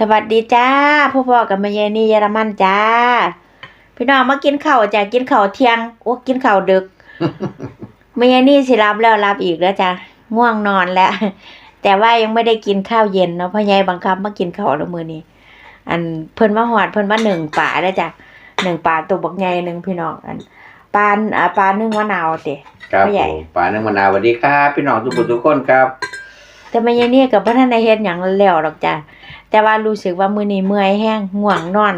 สวัสดีจ้าพ่อพ่อกับแม่ยายนี่เยอรมันจ้า พี่น้องมากินข้าวจ้ะกินข้าวเที่ยงโอ้กินข้าวดึกแม่ยายนี่สิรับแล้วรับอีกแล้วจ้ะง่วงนอนแล้ว แต่ว่ายังไม่ได้กินข้าวเย็นเนาะพ่อยายบังคับมากินข้าวแล้วมื้อนี้อันเพิ่นมาหอดเพิ่นมาหนึ่งป่าแล้วจ้ะหนึ่งป่าตัวบักใหญ่หนึ่งพี่น้องอันปลาอ่าปลานึ่งมะนาวเตะครับผู้ใหญ่ผมป๋านังมะนาวสวัสดีครับ พี่น้องทุกคนทุกคนครับ แต่แม่ยายนี่กับพ่อท่านได้เฮ็ดหยังแล้วหรอกจ้ะแต่ว่ารู้สึกว่ามื้อนี้เมื่อยแห้งง่วงนอน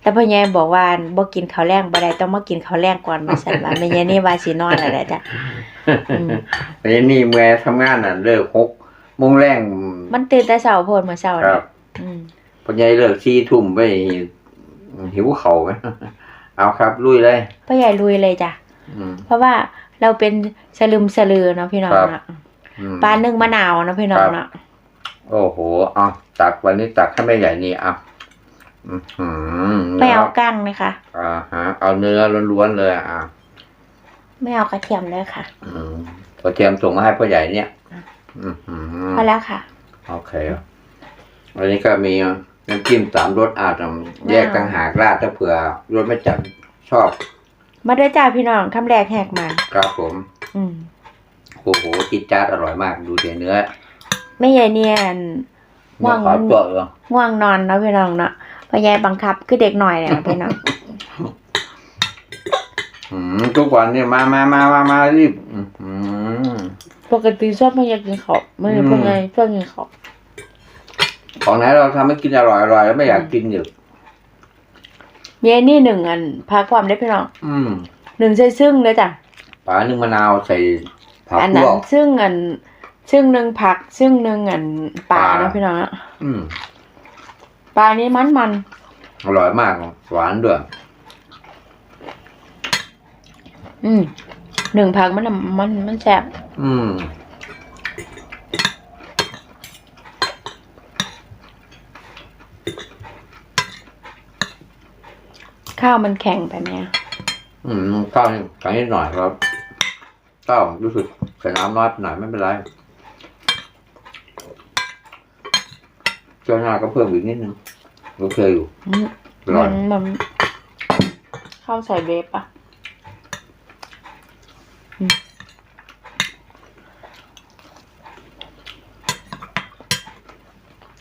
แล้วพ่อใหญ่บอกว่าบ่กินข้าวแลงบ่ได้ต้องมากินข้าวแลงก่อนว่าซั่นว่าแม่ยายนี่ว่าสินอนแล้วแหละจ้ะอืมวันนี้นี่เมื่อทำงานน่ะเลิกหกโมงแรงมันตื่นแต่เช้าโพดมื้อเช้าคนี่รับอืมพอใหญ่เลิกสี่ทุ่มไปหิวเข่าวไหมเอาครับ ลุยเลยพ่อใหญ่ลุยเลยจ้ะอืมเพราะว่าเราเป็นสลึมสลือเนาะพี่น้องครับเนาะอืม ปลานึ่งมะนาวเนาะพี่น้องครับเนาะโอ้โหเอาตักวันนี้ตักให้แม่ใหญ่นี่เอาอื้อหือไม่เอากั้งนะคะอ่าฮะ เอาเนื้อล้วนๆเลยอะไม่เอากระเทียมเลยค่ะ อืมพอเตรียมส่งมาให้พ่อใหญ่เนี่ย อือหือพอแล้วค่ะ โอเควันนี้ก็มีน้ำจิ้มสามรสอาจจะแยกต่างหากราดถ้าเผื่อรสไม่จัดชอบ มาด้วยจ้าพี่น้องคำแรกแหกมา ครับผม อืม โอ้โหจิดจ้าดอร่อยมาก ดูเดี๋ยวเนื้อไม่ใหญ่เนียนเนื้อขาวเปลือกเหรอง่วงนอนเนาะพี่น้องเนาะพ่อใหญ่บังคับคือเด็กหน่อยเนี่ยพี่น้องอืมทุกวันเนี่ยมามามามามารีบอือหือปกติชอบพ่อใหญ่กินข้าวไม่ได้อืมพ่อใหญ่ชอบกินข้าวของไหนเราทำให้กินอร่อยอร่อยแล้วไม่อยากกินอยู่มีไอ้นี่หนึ่งอันพาความได้พี่น้องอืมหนึ่งใส่ซึ่งเลยจ้ะปลาหนึ่งมะนาวใส่ ผักอันลนั้นวกซึ่งอันซึ่งหนึ่งผัก ซึ่งหนึ่งอันปลาปลาเนาะพี่น้องเนาะอืมปลานี้มันมันอร่อยมากหวานด้วย อืมหนึ่งผักมันน่ะมันมันแซ่บอืมข้าวมันแข็งไปไหมอะอืมข้าวข้าวนิดหน่อยครับ ข้าวรู้สึกใส่น้ำน้อยไปหน่อยไม่เป็นไรเจ้าหน้าก็เพิ่มอีกนิดนึงโอเคอยู่อืมอร่อยมันมันข้าวใส่เบฟอะอืม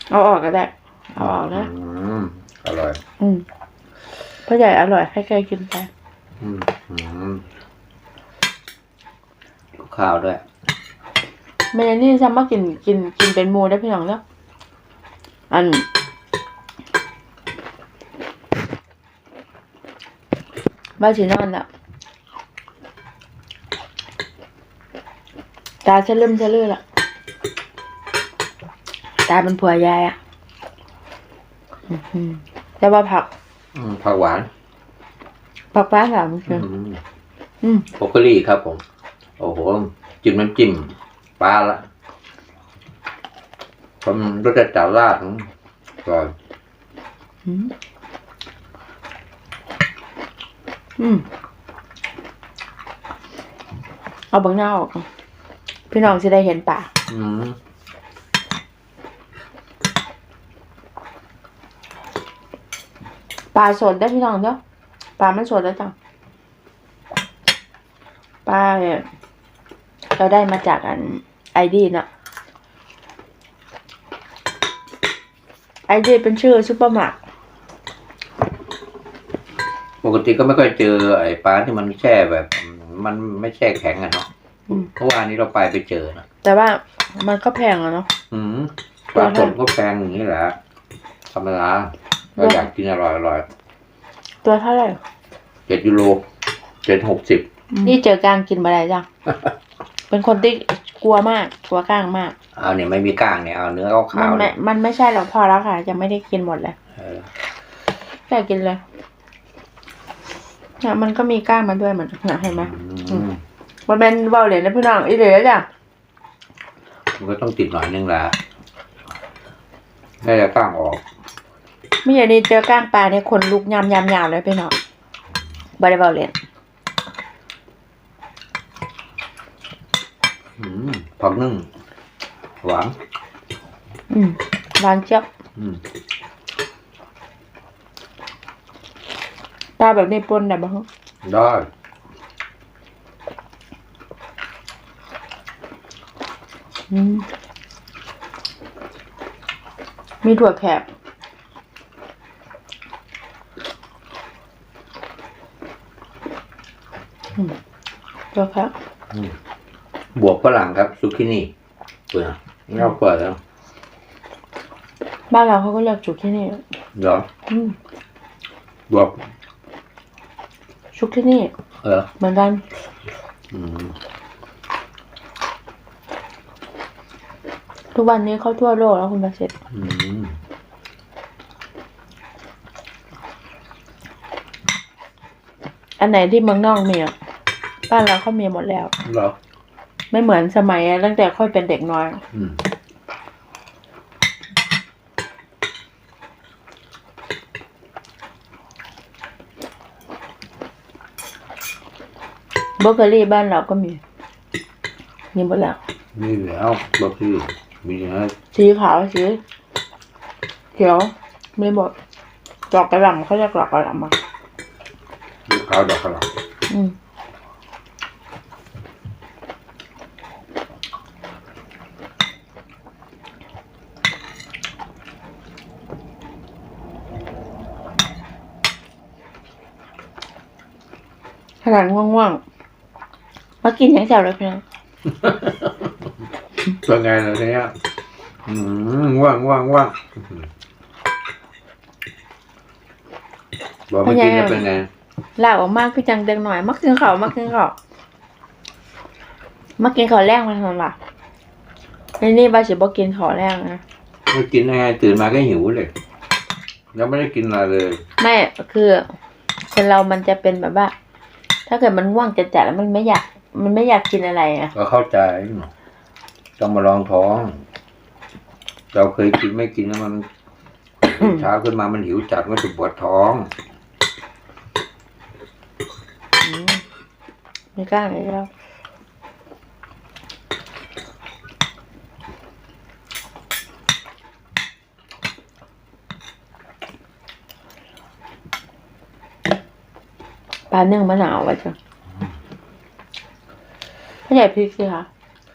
เอาออกก็ได้เอาออกนะอืมอร่อย อืมพ่อใหญ่อร่อยให้ใครกินไปอืมอืม ข้าวด้วยเมยนี่ฉันมากินกินกินเป็นหมูได้พี่น้องเนาะอันบ้านสีนอนอะตาจะเริ่มจะเลื่อละตาเป็นผัวยายอะอื้อหือแต่ว่าผัก อืมผักหวานผักฟ้าสามคืออืมอืม โบรอกโคลี่ครับผม โอ้โหจิ้มน้ำจิ้มปลาละผมรสจัดจ้านราดก่อนอืมอืมเอาบางหน้าออก พี่น้องจะได้เห็นป่าอืมปลาสดได้พี่น้องเนาะปลามันสดแล้วจังปลาเนี่ย เราได้มาจากอันไอดีเนาะไอดีเป็นชื่อซุปเปอร์มาร์ทปกติก็ไม่ค่อยเจอไอ้ปลาที่มันแช่แบบ มันไม่แช่แข็งอะเนาะอืมเพราะว่าอันนี้เราไปไปเจอนะแต่ว่ามันก็แพงอะเนาะ อืมปลาสดก็แพงอย่างนี้แหละธรรมดาเราอยากกินอร่อยอร่อยตัวเท่าไหร่ เจ็ดยูโรเจ็ดหกสิบ นี่เจอกลางกินมาได้จัง เป็นคนที่กลัวมากกลัวกลางมาก เอาเนี่ยไม่มีก้างเนี่ยเอาเนื้อขาวมันๆไม่เนี่ยมันไม่ใช่หรอกพอแล้วค่ะ ยังไม่ได้กินหมดเลยเออแค่กินเลยเนี่ยมันก็มีกล้างมาด้วยเหมือนนะเห็นไหม อืม มันเป็นเบาเหรียญนะพี่น้องอีเหลือจ้ะมันก็ต้องติดหน่อยนึงแหละให้จะก้างออกไม่อย่างนี้เจอกล้างปลาเนี่ยขนลุกยำยำยำเลยพี่น้องบริเบาเหรียญ อืม ผักนึ่งหวานอืมหวานเจี๊ยบอืมปลาแบบนี้ปนได้บ้างได้อืมมีถั่วแขกอืมถั่วแขก บวกฝรั่งครับซุกินี่เปิดนี่เราเปิดแล้วบ้านเราเขาก็เรียกจุกที่นี่เหรออืมบวกชุกที่นี่เออเหมือนกันอืมทุกวันนี้เขาทั่วโลกแล้วคุณประสิทธิ์อืมอันไหนที่เมืองนอกมีอะบ้านเราเขามีหมดแล้วเหรอ ไม่เหมือนสมัยตั้งแต่ค่อยเป็นเด็กน้อย อืมเบเกอรี่บ้านเราก็มีมีหมดแล้วนี่แล้วบวกที่มีนะสีขาวสีเขียวมีหมดดอกกระหล่ำเขาเรียกดอกกระหล่ำมาลูกขาวดอกขาวอืม ขนาดง่วงๆมากินอย่างแซวเลยเพื่อนเป็นไงล่ะทีเนี้ยอืมว่างว่างว่างบอกไม่กินจะเป็นไงลากออกมากพี่จังเด็กหน่อย มักกินข้าวมักกินข้าวมักกินข้าวแรงมาทำไมในนี่บาสิบอกินข้าวแรงนะไม่กินยังไงตื่นมาก็หิวเลยยังไม่ได้กินอะไรเลย ไม่คือคนเรามันจะเป็นแบบว่า ถ้าเกิดมันง่วงจัดๆแล้วมันไม่อยาก มันไม่อยากกินอะไรอะ ก็เข้าใจ ต้องมาลองท้อง เราเคยกินไม่กินแล้วมันเช้าขึ้นมามันหิวจัดก็จะปวดท้องอืมไม่กล้าเลยแล้ว ปลานึ่งมะนาวไว้จ้ะพ่อใหญ่พริกสิคะ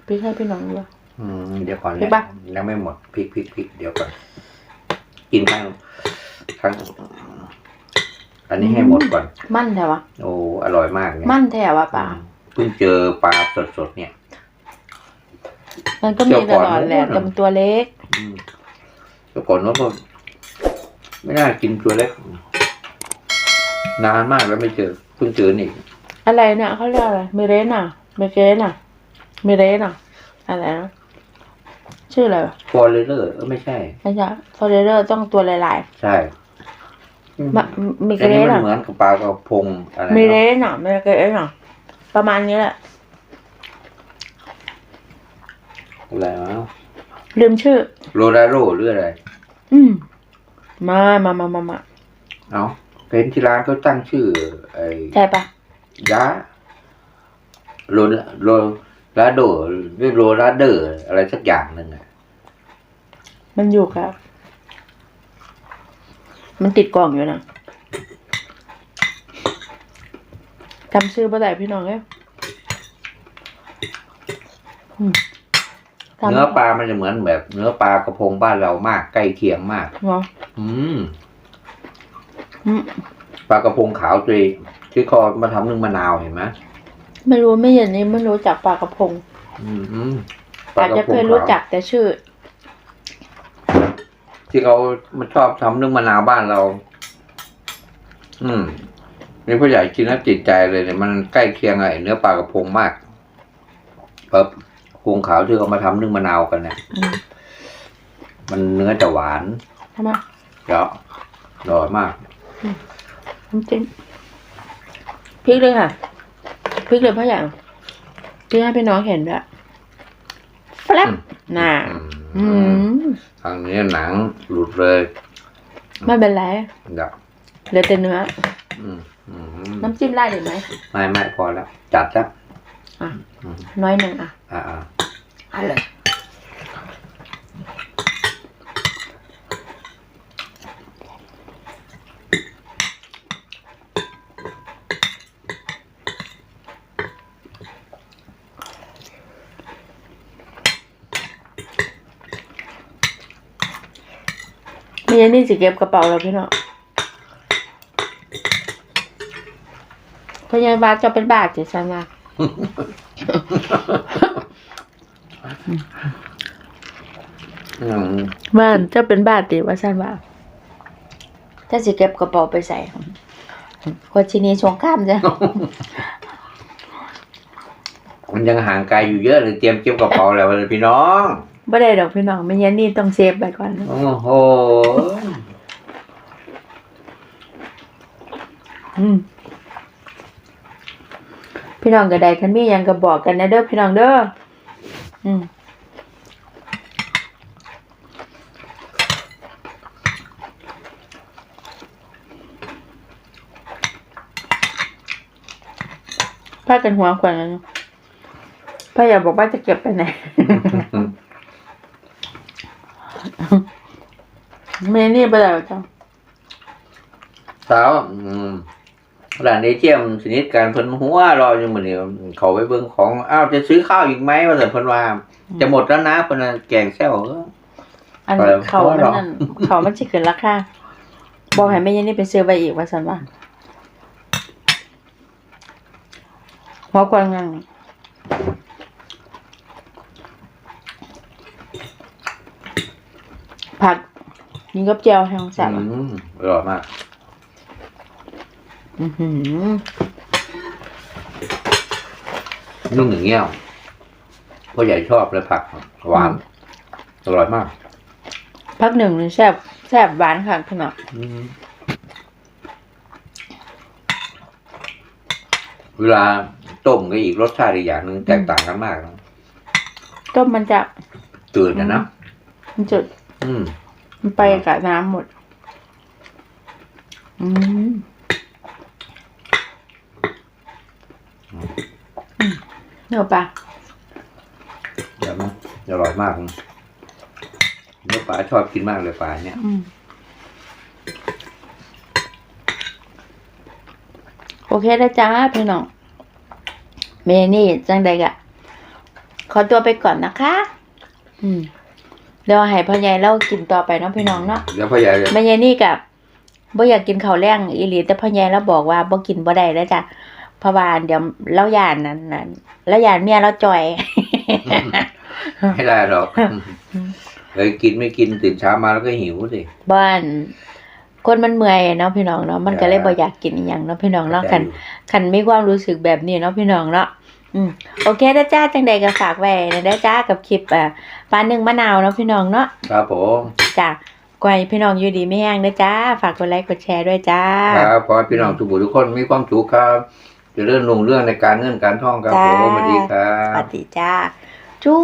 พริกให้พี่น้องด้วย อืมเดี๋ยวก่อนพริกปะ ยังไม่หมดพริกพริกพริกเดี๋ยวก่อนกินทั้งทั้งอันนี้ให้หมดก่อน มั่นแถวะ โอ้อร่อยมากเนี่ยมั่นแถวะปลาเพิ่งเจอปลาสดๆเนี่ย มันก็มีตลอดแหละเดี๋ยวก่อนแต่มันตัวเล็ก อืมแต่ก่อนนู้นก็ไม่น่ากินตัวเล็กนานมากแล้วไม่เจอ เพิ่งเจอนี่อะไรเนี่ยเขาเรียกอะไรเมเรน่ะเมเกน่ะเมเรน่ะอะไรนะชื่ออะไรวะฟอร์เรเลอร์เออไม่ใช่ไม่ใช่ฟอเรเรอร์ต้องตัวลายใช่ๆมะเมเกอันเรนี้มันน่ะเหมือนกับปลากระพงอะไรเมเรเนาะน่ะเมเกเรน่ะประมาณนี้แหละอะไรวะลืมชื่อ โรดาโรหรืออะไร อืม มามามามามาเอา เป็นที่ร้านเขาตั้งชื่อ ไอ้ใช่ปะยาโรโรลาโดหรือโรลาเดอร์อะไรสักอย่างหนึ่งอะมันอยู่ครับ มันติดกล่องอยู่นะจำชื่อบ่ได้พี่น้องเอ้ยอืมจำเนื้อปลามันจะเหมือนแบบ เนื้อปลากระพงบ้านเรามากใกล้เคียงมาก เหรอ อืม อืมปลากระพงขาวตัวเองที่เขาเอามาทำนึ่งมะนาวเห็นไหมไม่รู้ไม่เห็นนี้ไม่รู้จักปลากระพงอืมอืมปลาอาจกระจะพเคงยรู้ขาวจักแต่ชื่อ ที่เขามันชอบทำนึ่งมะนาวบ้านเรา อืมนี่ผู้ใหญ่กินแล้วติดใจเลยเนี่ยมันใกล้เคียงไอ้เนื้อปลากระพงมากปลากระพงขาวที่เขามาทำนึ่งมะนาวกันเนี่ยอืมมันเนื้อจะหวาน ทำไมเยอะอร่อยมาก น้ำจิ้มพริกเลยค่ะพริกเลยพ่อใหญ่พริกให้พี่น้องเห็นด้วยแฟลปน่ะอืมทางนี้หนังหลุดเลย ไม่เป็นไรเดี๋ยวเหลือแต่เนื้ออืมอืมน้ำจิ้มได้หรือไหมไม่ไม่พอแล้ว จัดแล้วอะอืมน้อยหนึ่งอะ อ่าอ่าเอะ อันนี้สิเก็บกระเป๋าแล้วพี่น้องพยาบาลจะเป็นบาทจิฉันว่าอืมบ้านจะเป็นบาทติว่าฉันว่าถ้าสิเก็บกระเป๋าไปใส่คนชินีชงข้ามจ้ะมันยังห่างไกลอยู่เยอะเลยเตรียมเก็บกระเป๋าแล้วเลยพี่น้อง ไม่ได้ดอกพี่น้องไม่ยันนี่ต้องเซฟไปก่อนโอ้โหอืมพี่น้องก็ได้คันมีหยังก็บอกกันนะเด้อพี่น้องเด้ออืมพากันหัวขวัญแล้วเนอะพ่ออย่าบอกว่าจะเก็บไปไหน เมนี่ไปแล้วจ้ะสาวอืมร้านเอเจียมชนิดการเพิ่นหัวรออยู่มื้อนี้เขาไปเบิ่งของอ้าวจะซื้อข้าวอีกไหมว่าแต่เพิ่นว่า จะหมดแล้วนะเพิ่นน่ะแกงแซวเออ อันไปแล้วเขามันเพราะว่านั่นเขามันจะขึ้นราคาบอกให้แม่ยันนี่ไปซื้อไปอีกว่าสันว่าหัวกวางงังผัก นี่กับเจียวแห้งแซ่บอือะมอร่อยมาก อื้อหือนุ่มอย่างเงี้ยพ่อใหญ่ชอบเลยผักหวาน อร่อยมากผักหนึ่งนี่แซ่บแซ่บหวานค่ะพี่น้องอืมเวลาต้มก็อีกรสชาติอีกอย่างหนึ่งแตกต่างกันมากนะต้มมันจะตื่นนะนะมันจุด อืม มันไปกับน้ำหมด อืมอืมเนื้อปลาเดี๋ยวนะอร่อยมากนะเนื้อปลาชอบกินมากเลยปลาเนี่ย อืมโอเคนะจ้าพี่น้อง เมนี่จังใดกะ ขอตัวไปก่อนนะคะ อืม เดี๋ยวให้พ่อใหญ่เล่ากินต่อไปเนาะพี่น้องเนาะเดี๋ยวพ่อใหญ่จะแม่ใหญ่นี่กับบ่อยากกินข้าวแรงอีหลีแต่พ่อใหญ่เราบอกว่าบ่กินบ่ได้แล้วจ้ะเพราะว่าเดี๋ยวเล่าย่านนั้นนั่นแล้วย่านเมียเราจ่อยไม่ได้หรอกเลยกินไม่กินตื่นเช้ามาแล้วก็หิวสิบ้าน คนมันเมื่อยเนาะพี่น้องเนาะมันก็เลยบ่อยากกินอีหยังเนาะพี่น้องเนาะคันคันมีความรู้สึกแบบนี้เนาะพี่น้องเนาะ อืมโอเคนะจ้าจังใดก็ฝากไว้นะเด้อจ้ากับคลิปอ่าปลาหนึ่งมะนาวเนาะพี่น้องเนาะครับผมจ้ากวยพี่น้องอยู่ดีไม่แห้งนะจ้า ฝากกดไลค์กดแชร์ด้วยจ้าครับขอให้พี่น้องทุกผู้ทุกคนมีความสุขครับเจะเรื่องลงเรื่องในการเงินการท่องครับผมสวัสดีครัสวับสดีจ้าจู